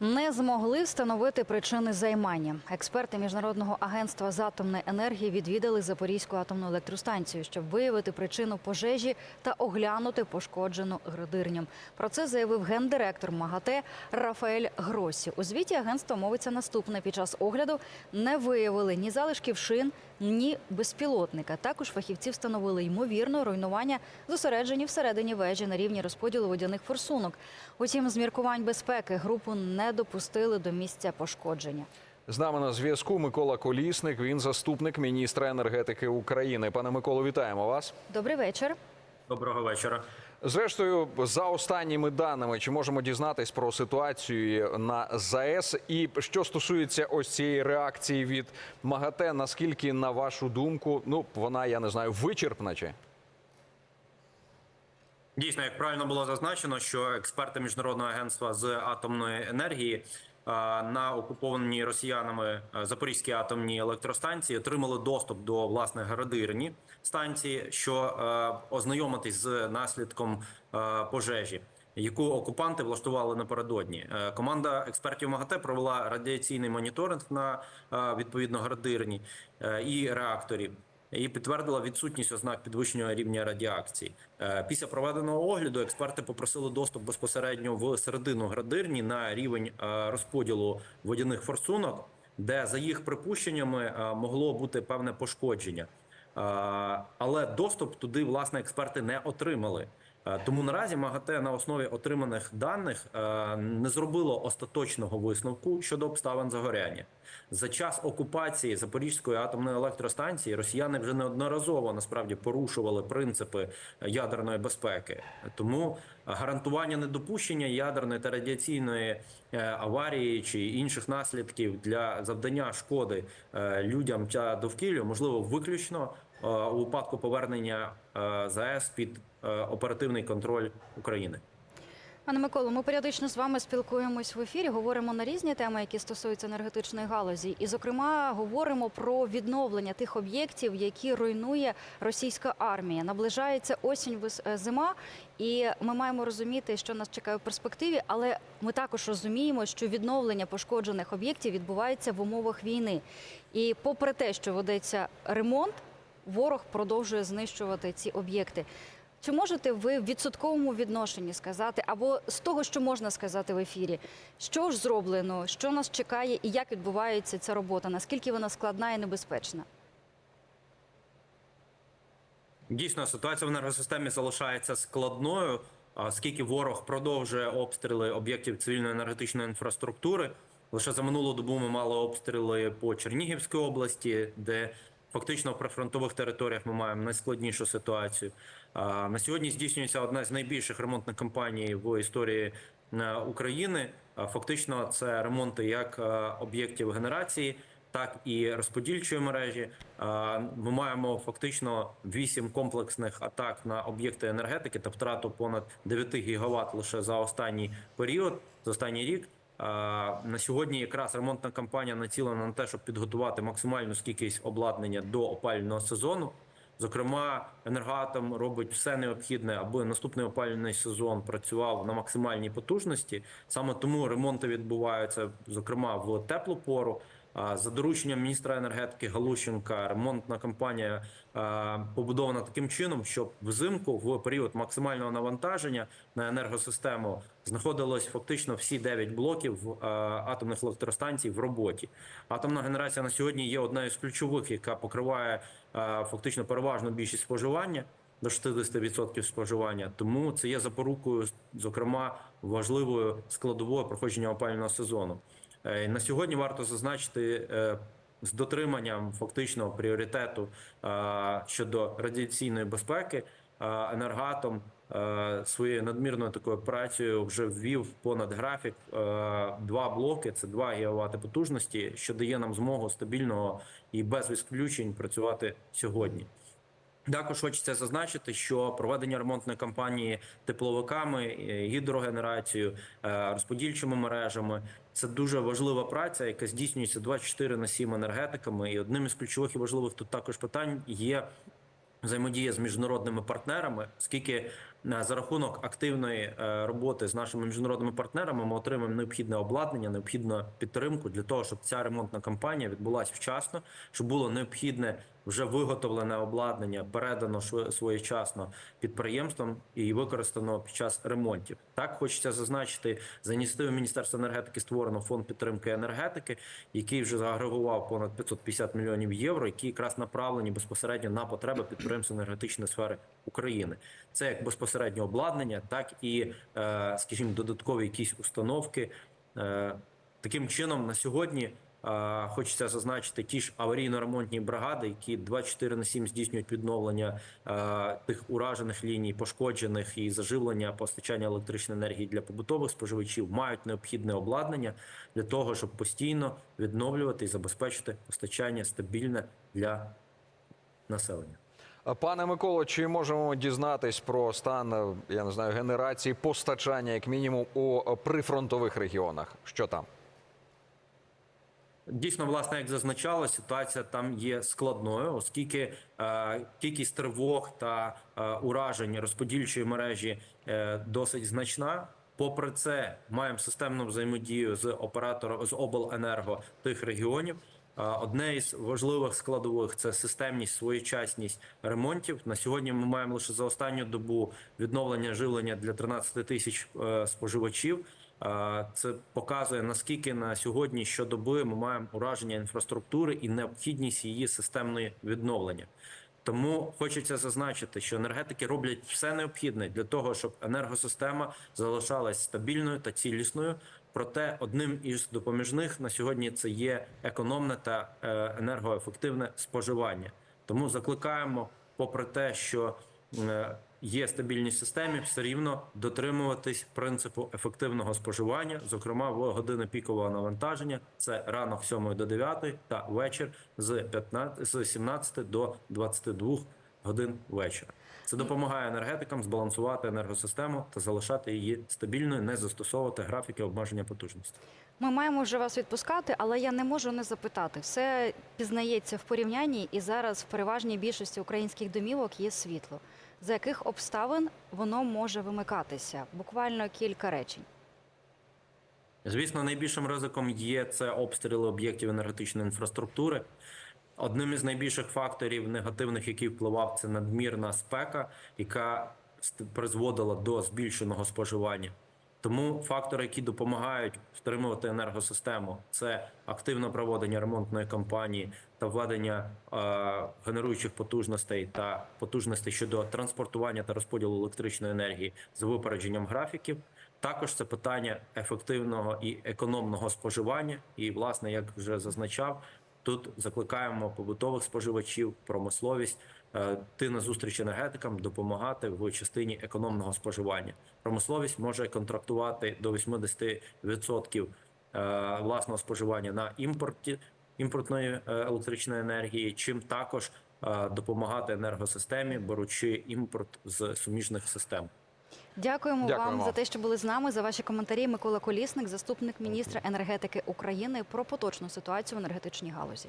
Не змогли встановити причини займання. Експерти міжнародного агентства з атомної енергії відвідали Запорізьку атомну електростанцію, щоб виявити причину пожежі та оглянути пошкоджену градирню. Про це заявив гендиректор МАГАТЕ Рафаель Гросі. У звіті агентства мовиться наступне: під час огляду не виявили ні залишків шин, ні безпілотника. Також фахівці встановили ймовірно руйнування зосереджені всередині вежі на рівні розподілу водяних форсунок. Утім, з міркувань безпеки групу не допустили до місця пошкодження. З нами на зв'язку Микола Колісник. Він заступник міністра енергетики України. Пане Миколо, вітаємо вас. Добрий вечір. Доброго вечора. Зрештою, за останніми даними, чи можемо дізнатись про ситуацію на ЗАЕС? І що стосується ось цієї реакції від МАГАТЕ, наскільки на вашу думку, ну вона я не знаю, вичерпна чи? Дійсно, як правильно було зазначено, що експерти міжнародного агентства з атомної енергії е, на окупованій росіянами е, Запорізькій атомній електростанції отримали доступ до власне градирні станції, що е, ознайомитись з наслідком пожежі. Яку окупанти влаштували напередодні, команда експертів МАГАТЕ провела радіаційний моніторинг на відповідно градирні і реакторів і підтвердила відсутність ознак підвищеного рівня радіакції. Е, Після проведеного огляду експерти попросили доступ безпосередньо в середину градирні на рівень е, розподілу водяних форсунок, де за їх припущеннями е, могло бути певне пошкодження. Але доступ туди власне експерти не отримали. Е, Тому наразі МАГАТЕ на основі отриманих даних е, не зробило остаточного висновку щодо обставин загоряння. За час окупації Запорізької атомної електростанції росіяни вже неодноразово насправді порушували принципи ядерної безпеки. Тому гарантування недопущення ядерної та радіаційної е, аварії чи інших наслідків для завдання шкоди е, людям та довкіллю можливо виключно е, у випадку повернення е, ЗАЕС під е, оперативний контроль України. Пане Миколо, ми періодично з вами спілкуємось в ефірі, говоримо на різні теми, які стосуються енергетичної галузі, і, зокрема, говоримо про відновлення тих об'єктів, які руйнує російська армія. Наближається осінь, е, зима, і ми маємо розуміти, що нас чекає в перспективі, але ми також розуміємо, що відновлення пошкоджених об'єктів відбувається в умовах війни. І попри те, що ведеться ремонт, ворог продовжує знищувати ці об'єкти. Чи можете ви в відсотковому відношенні сказати, або з того, що можна сказати в ефірі, що ж зроблено, що нас чекає і як відбувається ця робота? Наскільки вона складна і небезпечна? Дійсно, ситуація в енергосистемі залишається складною, оскільки ворог продовжує обстріли об'єктів цивільної енергетичної інфраструктури. Лише за минулу добу ми мали обстріли по Чернігівській області, де фактично в прифронтових територіях ми маємо найскладнішу ситуацію. На сьогодні здійснюється одна з найбільших ремонтних кампаній в історії е, України. Фактично, це ремонти як е, об'єктів генерації, так і розподільчої мережі. Ми маємо фактично вісім комплексних атак на об'єкти енергетики та втрату понад 9 гігават лише за останній період, за останній рік. А, На сьогодні якраз ремонтна кампанія націлена на те, щоб підготувати максимальну скількість обладнання до опалювального сезону. Зокрема, енергоатом робить все необхідне, аби наступний опалювальний сезон працював на максимальній потужності. Саме тому ремонти відбуваються, зокрема, в теплу пору. За дорученням міністра енергетики Галущенка ремонтна кампанія побудована таким чином, щоб взимку в період максимального навантаження на енергосистему знаходилось фактично всі 9 блоків атомних електростанцій в роботі. Атомна генерація на сьогодні є однією з ключових, яка покриває фактично переважну більшість споживання. До 60% споживання, тому це є запорукою, зокрема важливою складовою проходження опалювального сезону. Е, На сьогодні варто зазначити е, з дотриманням фактично пріоритету е, щодо радіаційної безпеки. Енергатом своєю надмірною такою працею вже ввів понад графік два блоки. Це 2 ГВт потужності, що дає нам змогу стабільного і без відключень працювати сьогодні. Також хочеться зазначити, що проведення ремонтної кампанії тепловиками, гідрогенерацією, розподільчими мережами це дуже важлива праця, яка здійснюється 24 на 7 енергетиками. І одним із ключових і важливих тут також питань є. Взаємодія з міжнародними партнерами, оскільки Е, За рахунок активної е, роботи з нашими міжнародними партнерами ми отримаємо необхідне обладнання, необхідну підтримку для того, щоб ця ремонтна кампанія відбулася вчасно, щоб було необхідне вже виготовлене обладнання, передано своєчасно підприємствам і використано під час ремонтів. Так хочеться зазначити, за ініціативою Міністерства енергетики створено фонд підтримки енергетики, який вже загрегував понад 550 мільйонів євро, які якраз направлені безпосередньо на потреби підприємств енергетичної сфери України. Це як безпосередньо обладнання, так і, е, скажімо, додаткові якісь установки. Е, Таким чином, на сьогодні е, хочеться зазначити ті ж аварійно-ремонтні бригади, які 24 на 7 здійснюють відновлення тих уражених ліній, пошкоджених і заживлення постачання електричної енергії для побутових споживачів, мають необхідне обладнання для того, щоб постійно відновлювати і забезпечити постачання стабільне для населення. Пане Миколо, чи можемо дізнатись про стан е, я не знаю генерації постачання, як мінімум, у прифронтових регіонах? Що там? Дійсно, власне, як зазначалося, ситуація там є складною, оскільки е, кількість тривог та е, уражень розподільчої мережі е, досить значна. Попри це, маємо системну взаємодію з оператором з обленерго тих регіонів. Е, Одне із важливих складових це системність, своєчасність ремонтів. На сьогодні ми маємо лише за останню добу відновлення живлення для 13 тисяч е, споживачів. Е, Це показує наскільки на сьогодні щодоби ми маємо ураження інфраструктури і необхідність її системної відновлення. Тому хочеться зазначити, що енергетики роблять все необхідне для того, щоб енергосистема залишалась стабільною та цілісною. Проте одним із допоміжних на сьогодні це є економне та е, енергоефективне споживання. Тому закликаємо, попри те, що е, є стабільність в системі, все рівно дотримуватись принципу ефективного споживання, зокрема в години пікового навантаження. Це ранок з 7 до 9 та вечір з 15, з 17 до 22 годин вечора. Це допомагає енергетикам збалансувати енергосистему та залишати її стабільною, не застосовувати графіки обмеження потужності. Ми маємо вже вас відпускати, але я не можу не запитати. Все пізнається в порівнянні, і зараз в переважній більшості українських домівок є світло. За яких обставин воно може вимикатися? Буквально кілька речень. Звісно, найбільшим ризиком є це обстріли об'єктів енергетичної інфраструктури. Одним із найбільших факторів негативних, який впливав, це надмірна спека, яка призводила до збільшеного споживання. Тому фактори, які допомагають втримувати енергосистему, це активне проводення ремонтної кампанії та введення е, генеруючих потужностей та потужностей щодо транспортування та розподілу електричної енергії з випередженням графіків. Також це питання ефективного і економного споживання. І, власне, як вже зазначав, тут закликаємо побутових споживачів, промисловість е, йти на зустріч енергетикам, допомагати в частині економного споживання. Промисловість може контрактувати до 80% е, власного споживання на імпорті імпортної е, електричної енергії, чим також допомагати енергосистемі, беручи імпорт з суміжних систем. Дякуємо, Дякуємо. вам за те, що були з нами. За ваші коментарі. Микола Колісник, заступник міністра енергетики України, про поточну ситуацію в енергетичній галузі.